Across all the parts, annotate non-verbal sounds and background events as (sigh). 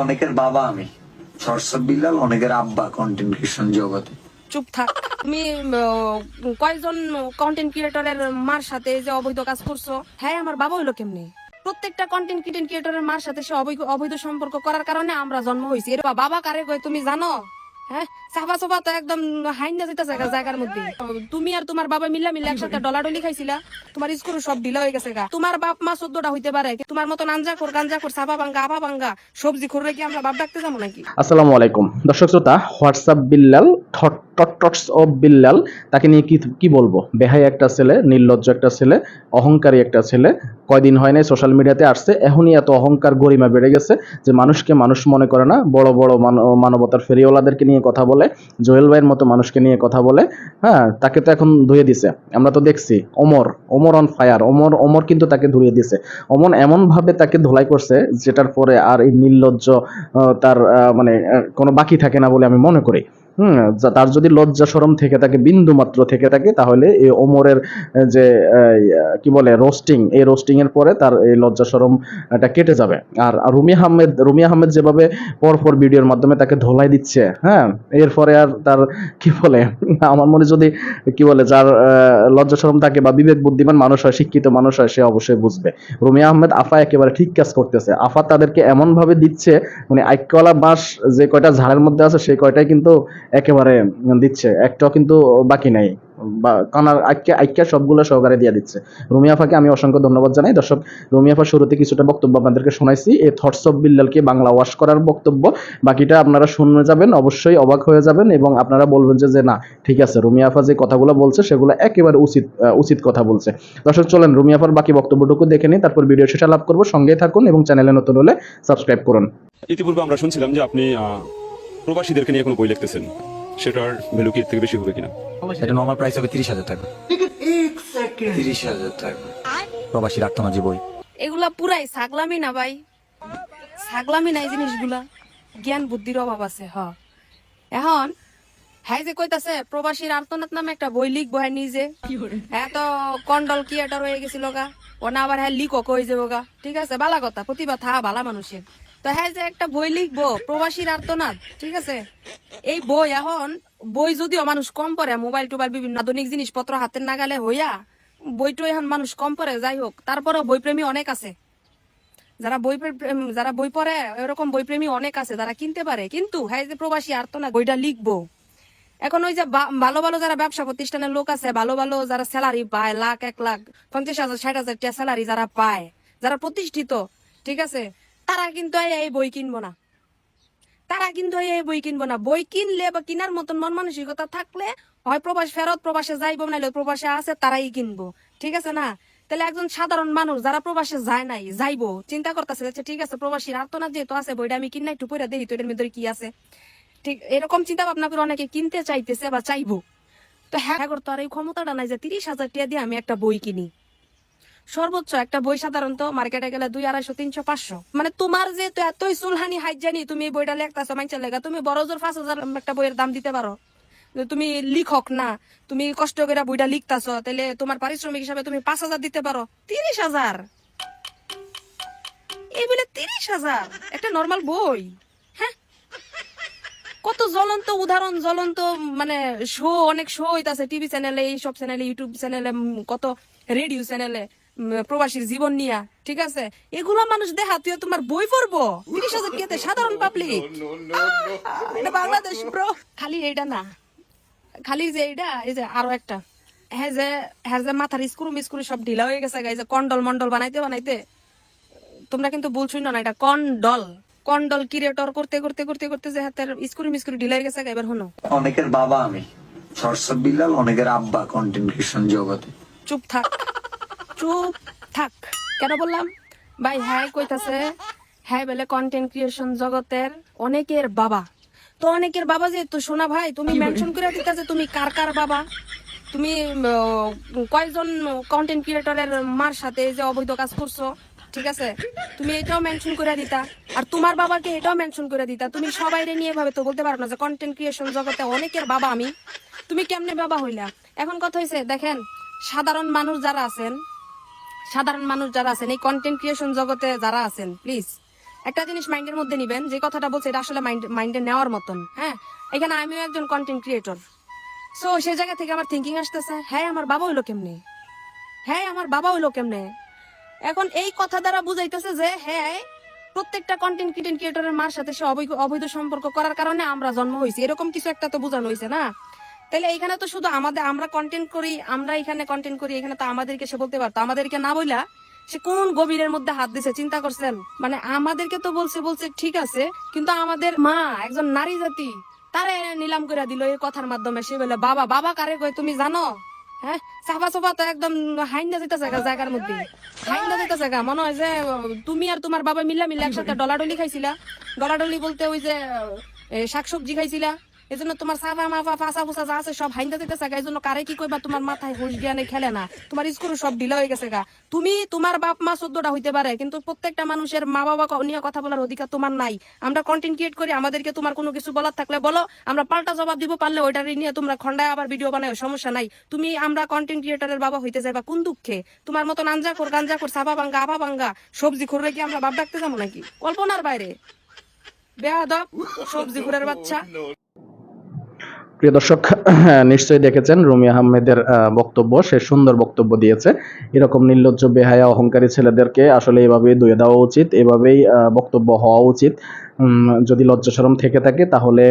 অনেকের বাবা আমি। সরসব বিলাল অনেকের আব্বা কন্টেন্ট ক্রিয়েশন জগতে। চুপ থাক। তুমি কয়জন কন্টেন্ট ক্রিয়েটরের মার সাথে যে অবৈধ কাজ করছ? হ্যাঁ আমার বাবা হইল কেমনি? প্রত্যেকটা কন্টেন্ট কন্টেন্ট ক্রিয়েটরের মার সাথে সে অবৈধ অবৈধ সম্পর্ক করার কারণে আমরা জন্ম হয়েছি এর বাবা কারে কয়, তুমি জানো? হ্যাঁ? সাফা সাফা তো একদম হাইন না যেতেছে জায়গার মধ্যে। তুমি আর তোমার বাবা মিল্লা মিল্লা একসাথে ডলাডলি খাইছিলা। তোমার স্কুল সব ঢিলা হয়ে গেছে গা। তোমার বাপ মা চোদ্দটা হইতে পারে তোমার মতো নাঞ্জা কর গাঞ্জা কর সাফা ভাঙ্গা আফা ভাঙ্গা সবজি খোর কি আমরা বাপ ডাকতে যাব নাকি? আসসালামু আলাইকুম। দর্শক শ্রোতা, WhatsApp Billal thoughts of Billal, তাকে নিয়ে কি কি বলব? বেহাই একটা ছেলে, নির্লজ্জ একটা ছেলে, অহংকারী একটা ছেলে। কয়দিন হয় নাই সোশ্যাল মিডিয়াতে আসছে, এখনই এত অহংকার গরিমা বেড়ে গেছে যে মানুষকে মানুষ মনে করে না, বড় বড় মান- মানবতার ফেরিওয়ালাদেরকে নিয়ে কথা বলে। জোয়েল ভাইয়ের মতো মানুষকে নিয়ে কথা বলে। হ্যাঁ তাকে তো এখন ধুয়ে দিছে। আমরা তো দেখছি অমর অমর অন ফায়ার অমর অমর কিন্তু তাকে ধুয়ে দিছে। অমন এমনভাবে তাকে ধোলাই করছে, যেটার পরে আর এই নির্লজ্জ তার মানে কোনো বাকি থাকে না বলে আমি মনে করি। হুম তার যদি লজ্জা সরম থেকে থাকে, বিন্দু মাত্র থেকে থাকে, তাহলে এই ওমরের যে কি বলে, রোস্টিং, এই রোস্টিং এর পরে তার এই লজ্জা সরম এটা কেটে যাবে। আর রুমি আহমেদ রুমি আহমেদ যেভাবে পর পর ভিডিওর মাধ্যমে তাকে ধোলাই দিচ্ছে হ্যাঁ এরপরে আর তার, কি বলে, আমার মনে যদি, কি বলে, যার লজ্জা সরম থাকে বা বিবেক বুদ্ধিমান মানুষ হয়, শিক্ষিত মানুষ হয়, সে অবশ্যই বুঝবে। রুমি আহমেদ আফা একেবারে ঠিক কাজ করতেছে। আফা তাদেরকে এমন ভাবে দিচ্ছে মানে আইকলা বাঁশ যে কয়টা ঝাড়ের মধ্যে আছে সেই কয়টাই কিন্তু একেবারে দিচ্ছে। একটাও কিন্তু বাকি নাই। বা কানার আইক্যা আইক্যা সবগুলো সহকারে দিয়ে দিচ্ছে। রুমি আফাকে আমি অসংখ্য ধন্যবাদ জানাই। দর্শক, রুমি আফা শুরুতে কিছুটা বক্তব্য আপনাদেরকে শোনাইছি। এই থটস অফ বিল্লালকে বাংলা ওয়াশ করার বক্তব্য। বাকিটা আপনারা শুনে যাবেন, অবশ্যই অবাক হয়ে যাবেন এবং আপনারা বলবেন যে যে না, ঠিক আছে রুমিয়াফা যে কথাগুলো বলছে, সেগুলো একেবারে উচিত উচিত কথা বলছে। দর্শক, চলেন রুমিয়াফার বাকি বক্তব্যটুকু দেখে নিই, তারপর ভিডিও শেষে লাভ করব। সঙ্গেই থাকুন এবং চ্যানেলে নতুন হলে সাবস্ক্রাইব করুন। ইতিপূর্বে আমরা শুনছিলাম যে আপনি প্রবাসীদেরকে নিয়ে কোনো বই লিখতেছেন সেটার ভ্যালু কি এর থেকে বেশি হবে কিনা? এটা নর্মাল প্রাইস হবে তিরিশ হাজার টাকা। তিরিশ হাজার টাকা। প্রবাসী রাখতাম বই। এগুলা পুরাই ছাগলামি না ভাই। ছাগলামি নাই জিনিসগুলা। জ্ঞান বুদ্ধির অভাব আছে হ। এখন হ্যাঁ যে কইতাছে প্রবাসীর আর্তনাথ নামে একটা বই লিখব হ্যাঁ নিজে। হ্যাঁ তো কন্ডল ক্রিয়েটার হয়ে গেছিল গা? ও না আবার হ্যাঁ লিখো কই যাব গা। ঠিক আছে বালা কথা প্রতিভা থা বালা মানুষের। তো হ্যাঁ যে একটা বই লিখব, প্রবাসীর আর্তনাথ ঠিক আছে? এই বই এখন, বই যদিও মানুষ কম পড়ে, মোবাইল টোবাইল বিভিন্ন আধুনিক জিনিসপত্র হাতের নাগালে হইয়া, বইটো এখন মানুষ কম পড়ে, যাই হোক। তারপরেও বইপ্রেমী অনেক আছে। যারা বই যারা বই পড়ে, এরকম বইপ্রেমী অনেক আছে, যারা কিনতে পারে। কিন্তু হ্যাঁ যে প্রবাসী আর তো না বইটা লিখব। এখন ওই যে ভালো ভালো যারা ব্যবসা প্রতিষ্ঠানের লোক আছে, ভালো ভালো যারা স্যালারি পায়, লাখ, এক লাখ, পঞ্চাশ হাজার, ষাট হাজার স্যালারি যারা পায়, যারা প্রতিষ্ঠিত, ঠিক আছে? তারা কিন্তু এই- বই কিনবো না তারা কিন্তু এই বই কিনবো না বই কিনলে বা কিনার মতন মন মানসিকতা থাকলে হয় প্রবাস ফেরত প্রবাসে যাইবো নাইলে প্রবাসে আছে তারাই কিনবো ঠিক আছে না তাহলে একজন সাধারণ মানুষ যারা প্রবাসে যায় নাই যাইবো চিন্তা করতেছে যে ঠিক আছে প্রবাসীর আর্তনাদ যেহেতু আছে বইটা আমি কিনাই একটু পরে দেখি তো এটার কি আছে ঠিক এরকম চিন্তা ভাবনা করে অনেকে কিনতে চাইতেছে বা চাইব তো হ্যাঁ করতো আর এই ক্ষমতাটা নাই যে তিরিশ হাজার টাকা দিয়ে আমি একটা বই কিনি সর্বোচ্চ একটা বই সাধারণত মার্কেটে গেলে দুই আড়াইশো, তিনশো, পাঁচশো। মানে তোমার যে এতই সুলহানি হাইট জানি, তুমি এই বইটা লেখতেছো মাইনছে লেখা তুমি বড় জোর পাঁচ হাজার একটা বইয়ের দাম দিতে পারো। তুমি লিখক না, তুমি কষ্ট করে বইটা লিখতাছো তাহলে তোমার পারিশ্রমিক হিসাবে তুমি পাঁচ হাজার দিতে পারো। তিরিশ হাজার! এই বলে তিরিশ হাজার! একটা নর্মাল বই। হ্যাঁ? কত জ্বলন্ত উদাহরণ, জ্বলন্ত মানে শো অনেক শো হইতাছে টিভি চ্যানেলে এইসব চ্যানেলে ইউটিউব চ্যানেলে কত রেডিও চ্যানেলে প্রবাসীর জীবন নিয়া ঠিক আছে? এগুলা মানুষ দেখা তুই তোমার বই পড়ব? তিরিশ হাজার কেতে সাধারণ পাবলিক এটা বাংলাদেশ ব্রো খালি এইটা না। খালি যে এইটা এই যে আরও একটা। হ্যাঁ যে হ্যাঁ যে মাথার স্ক্রু মিস্ক্রু সব ঢিলা হয়ে গেছে এই যে কন্ডল মন্ডল বানাইতে বানাইতে। তোমরা কিন্তু শুনো না এটা কন্ডল। কন্ডল ক্রিয়েটর করতে করতে করতে করতে যে হাতের স্ক্রু মিস্ক্রু ঢিলা হয়ে গেছে এবার হনো অনেকের বাবা আমি সরসব বিল্লাল অনেকের আব্বা কন্টেন্ট ক্রিয়েশন জগতে। চুপ থাক। চুপ থাক। কেন বললাম? ভাই হ্যাঁ কইতাছে হ্যাঁ বলে কন্টেন্ট ক্রিয়েশন জগতের অনেকের বাবা। তো অনেকের বাবা যে তো শোনা ভাই তুমি মেনশন করে দিতা যে তুমি কার কার বাবা? তুমি কয়জন কন্টেন্ট ক্রিয়েটরের মার সাথে যে অবৈধ কাজ করছ? ঠিক আছে? তুমি এটাও মেনশন করে দিতা। আর তোমার বাবাকে এটাও মেনশন করে দিতা। তুমি সবাই নিয়ে এভাবে তো বলতে পারো না যে কন্টেন্ট ক্রিয়েশন জগতে অনেকের বাবা আমি। তুমি কেমনে বাবা হইলা? এখন কথা হয়েছে দেখেন সাধারণ মানুষ যারা আছেন সাধারণ মানুষ যারা আছেন, এই কন্টেন্ট ক্রিয়েশন জগতে যারা আছেন প্লিজ একটা জিনিস মাইন্ডের মধ্যে নিবেন, যে কথাটা বলছে এটা আসলে মাইন্ডে নেওয়ার মতন হ্যাঁ? এখানে আমিও একজন কন্টেন্ট ক্রিয়েটর সো সেই জায়গা থেকে আমার থিঙ্কিং আসতেছে হ্যাঁ আমার বাবা হইল কেমনে? হ্যাঁ আমার বাবা হইল কেমনে? এখন এই কথা দ্বারা বুঝাইতেছে যে হ্যাঁ প্রত্যেকটা কন্টেন্ট ক্রিয়েটর ক্রিয়েটরের মার সাথে সে অবৈধ সম্পর্ক করার কারণে আমরা জন্ম হয়েছি। এরকম কিছু একটা তো বোঝানো হয়েছে না? তাহলে এখানে তো শুধু আমাদের, আমরা কন্টেন্ট করি, আমরা এখানে কন্টেন্ট করি, এখানে তো আমাদেরকে সে বলতে পারতো। আমাদেরকে না বইলা সে কোন গভীরের মধ্যে হাত দিছে, চিন্তা করছেন? মানে আমাদেরকে তো বলছে বলছে, ঠিক আছে। কিন্তু আমাদের মা, একজন নারী জাতি, তারে নিলাম করে দিল এই কথার মাধ্যমে। সে বলে বাবা বাবা কারে কয়, তুমি জানো? হ্যাঁ? সাফা তো একদম হাইন্দা জায়গার মধ্যে। হাইন্দা মনে হয় যে তুমি আর তোমার বাবা মিলা মিলে একসাথে ডলাডলি খাইছিলা। ডলাডলি বলতে ওই যে শাকসবজি খাইছিলা। এই জন্য তোমার মাফা, ফাঁসা যা আছে সব হাইন্দা যেতেছে গা। এই জন্য কারে কি কইবা, তোমার মাথায় খেলে না। তোমার স্কুল সব ঢিলা হয়ে গেছে গা। তুমি, তোমার বাপ মা চোদ্দটা হইতে পারে, কিন্তু প্রত্যেকটা মানুষের মা বাবা নিয়ে কথা বলার অধিকার তোমার নাই। আমরা কন্টেন্ট ক্রিয়েট করি, আমাদেরকে তোমার কোনো কিছু বলার থাকলে বলো, আমরা পাল্টা জবাব দিব, পারলে ওইটা নিয়ে তোমরা খন্ডায় আবার ভিডিও বানাও, সমস্যা নাই। তুমি, আমরা কন্টেন্ট ক্রিয়েটারের বাবা হইতে যাইবা কোন দুঃখে? তোমার মতন আঞ্জা কর গাঞ্জা কর সাবা ভাঙ্গা আবা ভাঙ্গা, সবজি খুঁড়ে কি আমরা বাপ ডাকতে যাব নাকি? কল্পনার বাইরে। বেয়াদব, সবজি খুঁড়ের বাচ্চা। প্রিয় দর্শক (clears throat) নিশ্চয়ই দেখেছেন রুমি আহমেদের আহ, বক্তব্য। সে সুন্দর বক্তব্য দিয়েছে। এরকম নির্লজ্জ বেহায়া অহংকারী ছেলেদেরকে আসলে এভাবেই দুয়ে দেওয়া উচিত এভাবেই বক্তব্য হওয়া উচিত। যদি লজ্জাসরম থেকে থাকে, তাহলে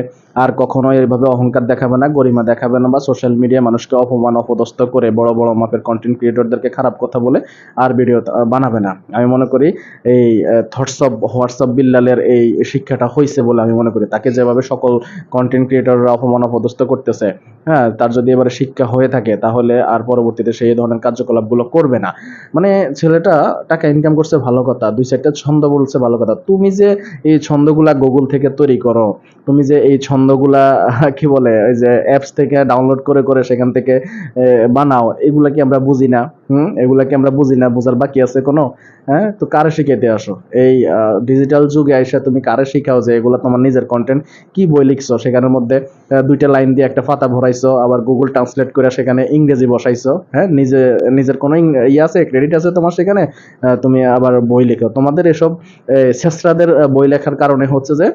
আর কখনো এভাবে অহংকার দেখাবে না, গরিমা দেখাবে না বা সোশ্যাল মিডিয়ায় মানুষকে অপমান, অপদস্থ করে বড় বড় মাপের কন্টেন্ট ক্রিয়েটরদেরকে খারাপ কথা বলে আর ভিডিও বানাবে না। আমি মনে করি এই থটসঅপ হোয়াটসঅ্যাপ বিল্লালের এই শিক্ষাটা হয়েছে বলে আমি মনে করি। তাকে যেভাবে সকল কন্টেন্ট ক্রিয়েটররা অপমান, অপদস্থ করতেছে হ্যাঁ তার যদি এবারে শিক্ষা হয়ে থাকে, তাহলে আর পরবর্তীতে সেই ধরনের কার্যকলাপগুলো করবে না। মানে ছেলেটা টাকা ইনকাম করছে, ভালো কথা। দুই চারটা ছন্দ বলছে, ভালো কথা। তুমি যে এই ছন্দগুলা গুগল থেকে তৈরি করো। তুমি যে এই ছন্দগুলা, কি বলে ওই যে অ্যাপস থেকে ডাউনলোড করে করে সেখান থেকে বানাও, এগুলা কি আমরা বুঝি না? হুম? এগুলা কি আমরা বুঝি না, বোঝার বাকি আছে কোনো? হ্যাঁ? তো কারে শিখাইতে আসো? এই ডিজিটাল যুগে আইসা তুমি কারে শিখাও যে এগুলা তোমার নিজের কন্টেন্ট কি বই লিখছো? সেখানের মধ্যে দুইটা লাইন দিয়ে একটা পাতা ভরাইছো, আবার গুগল ট্রান্সলেট করে সেখানে ইংরেজি বসাইছো হ্যাঁ? নিজে, নিজের কোনো ইয়ে আছে ক্রেডিট আছে তোমার সেখানে? তুমি আবার বই লেখো। তোমাদের এসব শেষরাদের বই লেখার কারণে হচ্ছে যে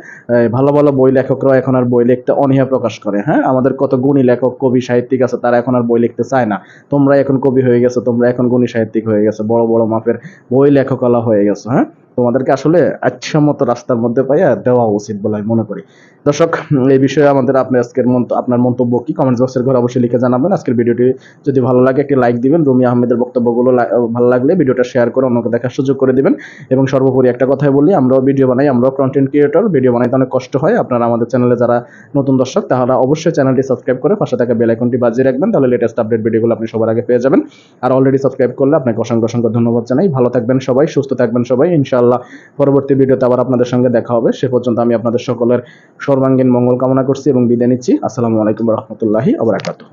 ভালো ভালো বই লেখকরাও এখন আর বই লিখতে অনীহা প্রকাশ করে হ্যাঁ? আমাদের কত গুণী লেখক, কবি, সাহিত্যিক আছে, তারা এখন আর বই লিখতে চায় না। তোমরা এখন কবি হয়ে গেছো, তোমরা এখন গুণী সাহিত্যিক হয়ে গেছে বড় বড় মাপের বই লেখকলা হয়ে গেছে হ্যাঁ? তোমাদেরকে আসলে আচ্ছা মতো রাস্তার মধ্যে পাইয়া দেওয়া উচিত বলে আমি মনে করি। দর্শক, এই বিষয়ে আমাদের আপনি আজকের আপনার মন্তব্য কি? কমেন্ট বক্সের ঘরে অবশ্যই লিখে জানাবেন। আজকের ভিডিওটি যদি ভালো লাগে, একটি লাইক দিবেন। রুমি আহমেদের বক্তব্যগুলো ভালো লাগলে ভিডিওটা শেয়ার করে অন্যকে দেখার সুযোগ করে দিবেন। এবং সর্বোপরি একটা কথাই বলি, আমরাও ভিডিও বানাই, আমরাও কন্টেন্ট ক্রিয়েটর ভিডিও বানাইতে অনেক কষ্ট হয়। আপনারা আমাদের চ্যানেলে যারা নতুন দর্শক তারা অবশ্যই চ্যানেলটি সাবস্ক্রাইব করে পাশে থাকা বেল আইকনটি বাজিয়ে রাখবেন। তাহলে লেটেস্ট আপডেট ভিডিওগুলো আপনি সবার আগে পেয়ে যাবেন। আর অলরেডি সাবস্ক্রাইব করলে আপনাকে অসংখ্য অসংখ্য ধন্যবাদ জানাই। ভালো থাকবেন সবাই, সুস্থ থাকবেন সবাই। ইনশাআল্লাহ পরবর্তী ভিডিওতে আবার আপনাদের সঙ্গে দেখা হবে। সে পর্যন্ত আমি আপনাদের সকলের সর্বাঙ্গীন মঙ্গল কামনা করছি এবং বিদায় নিচ্ছি। আসসালামু আলাইকুম রহমতুল্লাহি আবরাকাতুহ